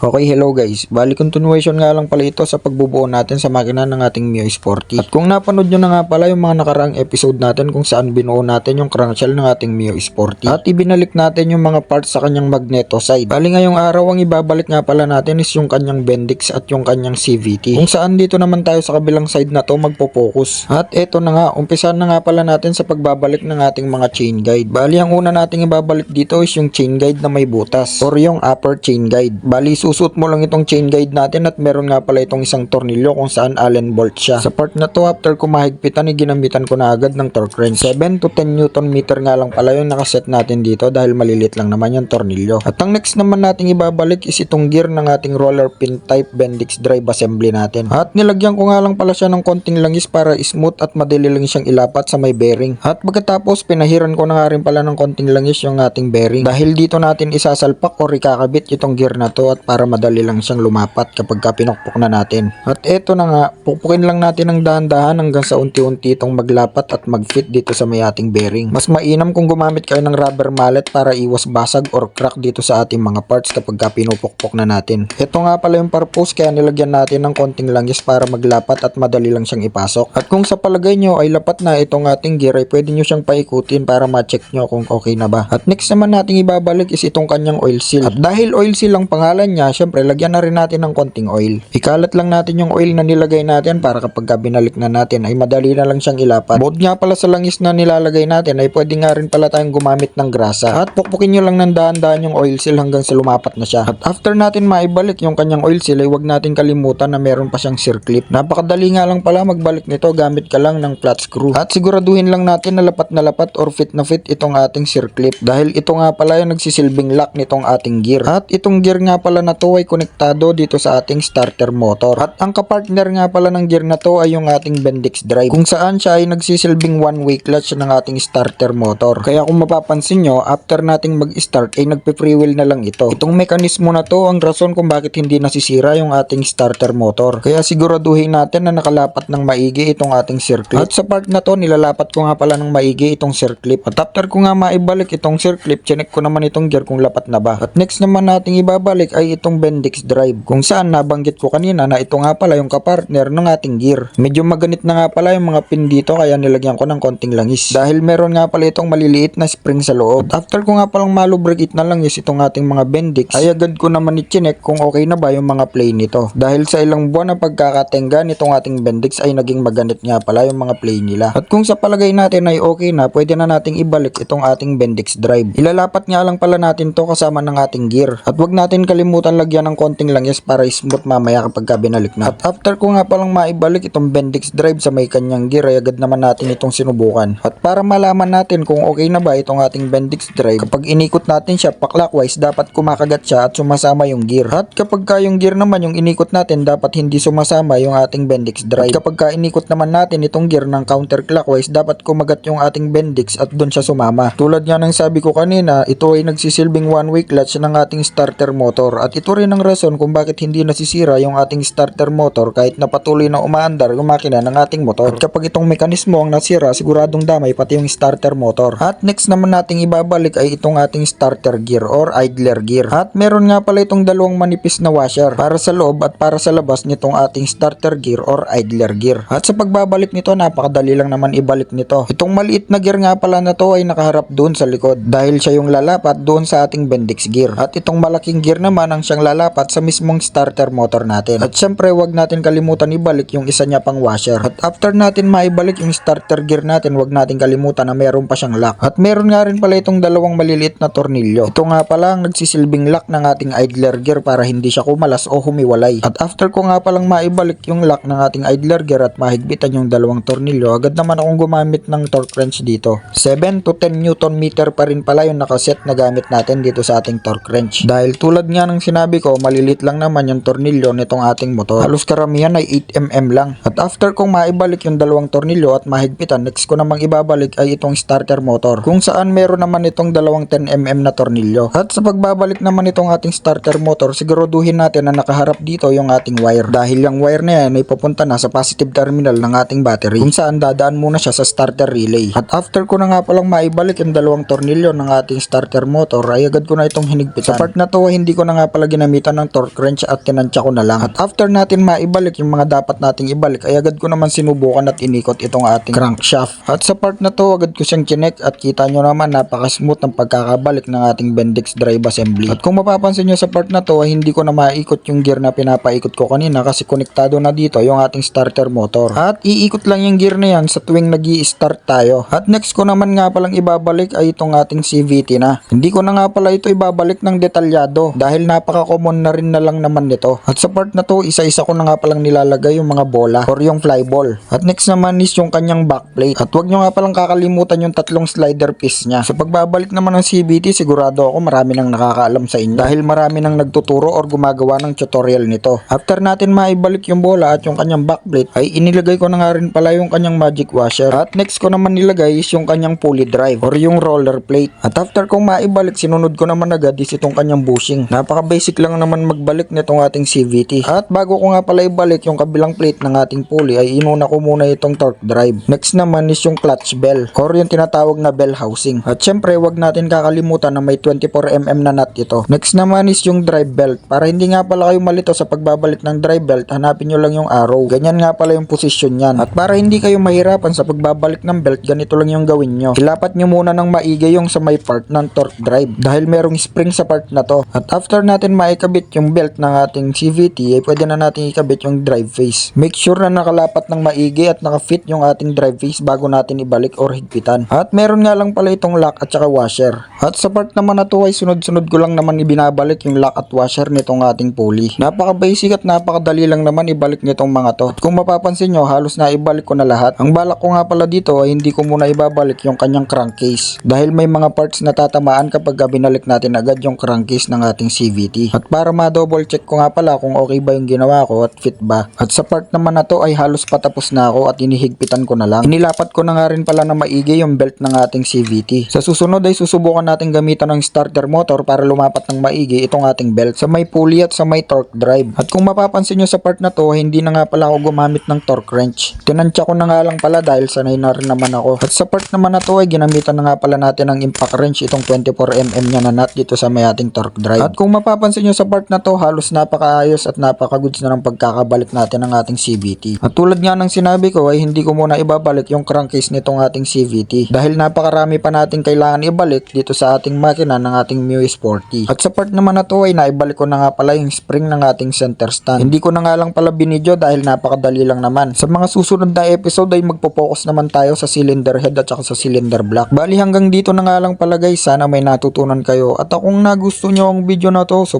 Okay, hello guys. Bali continuation nga lang pala ito sa pagbubuo natin sa makina ng ating Mio Sporty. At kung napanood nyo na nga pala yung mga nakaraang episode natin kung saan binuo natin yung crankshell ng ating Mio Sporty. At ibinalik natin yung mga parts sa kanyang magneto side. Bali ngayong araw ang ibabalik nga pala natin is yung kanyang Bendix at yung kanyang CVT. Kung saan dito naman tayo sa kabilang side na to magpo-focus. At eto na nga, umpisan na nga pala natin sa pagbabalik ng ating mga chain guide. Bali ang una nating ibabalik dito is yung chain guide na may butas or yung upper chain guide. Bali susut mo lang itong chain guide natin at meron nga pala itong isang tornilyo kung saan allen bolt siya. Sa part na to after ko mahigpitan ay ginamitan ko na agad ng torque wrench. 7 to 10 newton meter nga lang pala yung nakaset natin dito dahil malilit lang naman yung tornilyo. At ang next naman nating ibabalik is itong gear ng ating roller pin type Bendix drive assembly natin. At nilagyan ko nga lang pala siya ng konting langis para smooth at madali lang siyang ilapat sa may bearing. At pagkatapos pinahiran ko na nga rin pala ng konting langis yung ating bearing. Dahil dito natin isasalpak o ikakabit itong gear na to at para madali lang siyang lumapat kapag ka pinukpok na natin. At eto na nga, pukpukin lang natin ng dahan-dahan hanggang sa unti-unti itong maglapat at mag-fit dito sa may ating bearing. Mas mainam kung gumamit kayo ng rubber mallet para iwas basag or crack dito sa ating mga parts kapag ka pinupukpok na natin. Ito nga pala yung purpose kaya nilagyan natin ng konting langis para maglapat at madali lang siyang ipasok. At kung sa palagay nyo ay lapat na itong ating gear ay pwede nyo siyang paikutin para ma-check nyo kung okay na ba. At next naman nating ibabalik is itong kanyang oil seal. At dahil oil seal ang pangalan niya, syempre lagyan na rin natin ng konting oil. Ikalat lang natin yung oil na nilagay natin para kapag ka binalik na natin ay madali na lang siyang ilapat. Bukod nga pala sa langis na nilalagay natin ay pwede nga rin pala tayong gumamit ng grasa. At pukpukin nyo lang ng daan-daan yung oil seal hanggang sa lumapat na siya. At after natin maibalik yung kanyang oil seal ay huwag natin kalimutan na meron pa siyang circlip. Napakadali nga lang pala magbalik nito gamit ka lang ng flat screw. At siguraduhin lang natin na lapat na lapat or fit na fit itong ating circlip. Dahil ito nga pala yung nagsisilbing lock nitong ating gear. At itong gear nga pala na to ay konektado dito sa ating starter motor. At ang kapartner nga pala ng gear na to ay yung ating Bendix drive. Kung saan siya ay nagsisilbing one-way clutch ng ating starter motor. Kaya kung mapapansin nyo, after nating mag-start ay nagpe-free wheel na lang ito. Itong mekanismo na to ang rason kung bakit hindi nasisira yung ating starter motor. Kaya siguraduhin natin na nakalapat ng maigi itong ating circlip. At sa part na to, nilalapat ko nga pala ng maigi itong circlip. At after ko nga maibalik itong circlip, chinek ko naman itong gear kung lapat na ba. At next naman nating ibabalik ay itong Bendix drive. Kung saan nabanggit ko kanina na ito nga pala yung kapartner ng ating gear. Medyo maganit na nga pala yung mga pin dito kaya nilagyan ko ng konting langis. Dahil meron nga pala itong maliliit na spring sa loob. After ko nga palang malubricate na langis itong ating mga Bendix, ay agad ko naman i-chinek kung okay na ba yung mga play nito. Dahil sa ilang buwan na pagkakatenga nitong ating Bendix ay naging maganit nga pala yung mga play nila. At kung sa palagay natin ay okay na, pwede na nating ibalik itong ating Bendix drive. Ilalapat nga lang pala natin to kasama ng ating gear. At wag natin kalimutan lagyan ng konting langis para smooth mamaya kapag ka binalik na. At after ko nga palang maibalik itong Bendix drive sa may kanyang gear ay agad naman natin itong sinubukan. At para malaman natin kung okay na ba itong ating Bendix drive, kapag inikot natin siya pa-clockwise dapat kumakagat siya at sumasama yung gear. At kapag ka yung gear naman yung inikot natin dapat hindi sumasama yung ating Bendix drive. At kapag ka inikot naman natin itong gear ng counterclockwise dapat kumagat yung ating Bendix at doon siya sumama. Tulad nga ng sabi ko kanina, ito ay nagsisilbing one-way clutch ng ating starter motor at ito rin ang rason kung bakit hindi nasisira yung ating starter motor kahit na patuloy na umaandar yung makina ng ating motor. At kapag itong mekanismo ang nasira, siguradong damay pati yung starter motor. At next naman nating ibabalik ay itong ating starter gear or idler gear. At meron nga pala itong dalawang manipis na washer para sa loob at para sa labas nitong ating starter gear or idler gear. At sa pagbabalik nito, napakadali lang naman ibalik nito. Itong maliit na gear nga pala na to ay nakaharap doon sa likod dahil siya yung lalapat doon sa ating Bendix gear. At itong malaking gear naman ang siyang lalapat sa mismong starter motor natin. At syempre, wag natin kalimutan ibalik yung isa niya pang washer. At after natin maibalik yung starter gear natin, wag natin kalimutan na meron pa siyang lock. At meron nga rin pala itong dalawang maliliit na tornilyo. Ito nga pala ang nagsisilbing lock ng ating idler gear para hindi siya kumalas o humiwalay. At after ko nga palang maibalik yung lock ng ating idler gear at mahigpitan yung dalawang tornilyo, agad naman akong gumamit ng torque wrench dito. 7 to 10 newton meter pa rin pala yung nakaset na gamit natin dito sa ating torque wrench. Dahil tulad nga ng sinabi ko, malilit lang naman yung tornilyo nitong ating motor. Halos karamihan ay 8mm lang. At after kong maibalik yung dalawang tornilyo at mahigpitan, next ko namang ibabalik ay itong starter motor. Kung saan meron naman itong dalawang 10mm na tornilyo. At sa pagbabalik naman itong ating starter motor, siguraduhin natin na nakaharap dito yung ating wire. Dahil yung wire na yan ay papunta na sa positive terminal ng ating battery. Kung saan dadaan muna siya sa starter relay. At after ko na nga palang maibalik yung dalawang tornilyo ng ating starter motor, ay agad ko na itong hinigpitan. Sa part na to, hindi ko na nga pala ginamitan ng torque wrench at tinansya ko na lang. At after natin maibalik yung mga dapat nating ibalik ay agad ko naman sinubukan at inikot itong ating crankshaft. At sa part na to agad ko siyang chinek at kita nyo naman napaka-smooth ng pagkakabalik ng ating Bendix drive assembly. At kung mapapansin nyo sa part na to ay hindi ko na maikot yung gear na pinapaikot ko kanina kasi konektado na dito yung ating starter motor. At iikot lang yung gear na yan sa tuwing nag start tayo. At next ko naman nga palang ibabalik ay itong ating CVT na. Hindi ko na nga pala ito ibabalik ng detalyado dahil napaka-common na rin na lang naman nito. At sa part na to, isa-isa ko na nga palang nilalagay yung mga bola or yung fly ball. At next naman is yung kanyang backplate. At wag nyo nga palang kakalimutan yung tatlong slider piece niya. Sa pagbabalik naman ng CVT, sigurado ako marami nang nakakaalam sa inyo dahil marami nang nagtuturo or gumagawa ng tutorial nito. After natin maibalik yung bola at yung kanyang backplate, ay inilagay ko na nga rin pala yung kanyang magic washer. At next ko naman nilagay is yung kanyang pulley drive or yung roller plate. At after kong maibalik, sinunod ko naman agad is itong kanyang bushing. Napaka basic lang naman magbalik nitong ating CVT. At bago ko nga pala ibalik yung kabilang plate ng ating pulley ay inuna ko muna itong torque drive. Next naman is yung clutch bell or yung tinatawag na bell housing. At syempre wag natin kakalimutan na may 24mm na nut ito. Next naman is yung drive belt. Para hindi nga pala kayo malito sa pagbabalik ng drive belt, hanapin nyo lang yung arrow. Ganyan nga pala yung position yan. At para hindi kayo mahirapan sa pagbabalik ng belt, ganito lang yung gawin nyo. Ilapat nyo muna ng maigi yung sa may part ng torque drive dahil merong spring sa part na to. At after natin maikabit yung belt ng ating CVT, ay pwede na natin ikabit yung drive face. Make sure na nakalapat ng maigi at nakafit yung ating drive face bago natin ibalik or higpitan. At meron nga lang pala itong lock at saka washer. At sa part naman na to ay sunod-sunod ko lang naman ibinabalik yung lock at washer nitong ating pulley. Napaka basic at napakadali lang naman ibalik nitong mga to. At kung mapapansin nyo, halos na ibalik ko na lahat. Ang balak ko nga pala dito ay hindi ko muna ibabalik yung kanyang crankcase. Dahil may mga parts na tatamaan kapag binalik natin agad yung crankcase ng ating CVT. At para ma-double check ko nga pala kung okay ba yung ginawa ko at fit ba. At sa part naman na to ay halos patapos na ako at inihigpitan ko na lang. Inilapat ko na nga rin pala na maigi yung belt ng ating CVT. Sa susunod ay susubukan natin gamitan ng starter motor para lumapat ng maigi itong ating belt sa may pulley at sa may torque drive. At kung mapapansin nyo sa part na to, hindi na nga pala ako gumamit ng torque wrench. Tinansya ko na nga lang pala dahil sanay na rin naman ako. At sa part naman na to ay ginamitan na nga pala natin ng impact wrench itong 24mm niya na nut dito sa may ating torque drive. At kung mapapansin nyo sa part na to, halos napakaayos at napakagoods na ng pagkakabalik natin ng ating CVT. At tulad nga ng sinabi ko ay hindi ko muna ibabalik yung crankcase nitong ating CVT dahil napakarami pa natin kailangan ibalik dito sa ating makina ng ating MIUI Sporty. At sa part naman na to ay naibalik ko na nga pala yung spring ng ating center stand. Hindi ko na nga lang pala binidyo dahil napakadali lang naman. Sa mga susunod na episode ay magpo-focus naman tayo sa cylinder head at saka sa cylinder block. Bali hanggang dito na nga lang pala guys. Sana may natutunan kayo. At kung nagusto nyo ang video na to so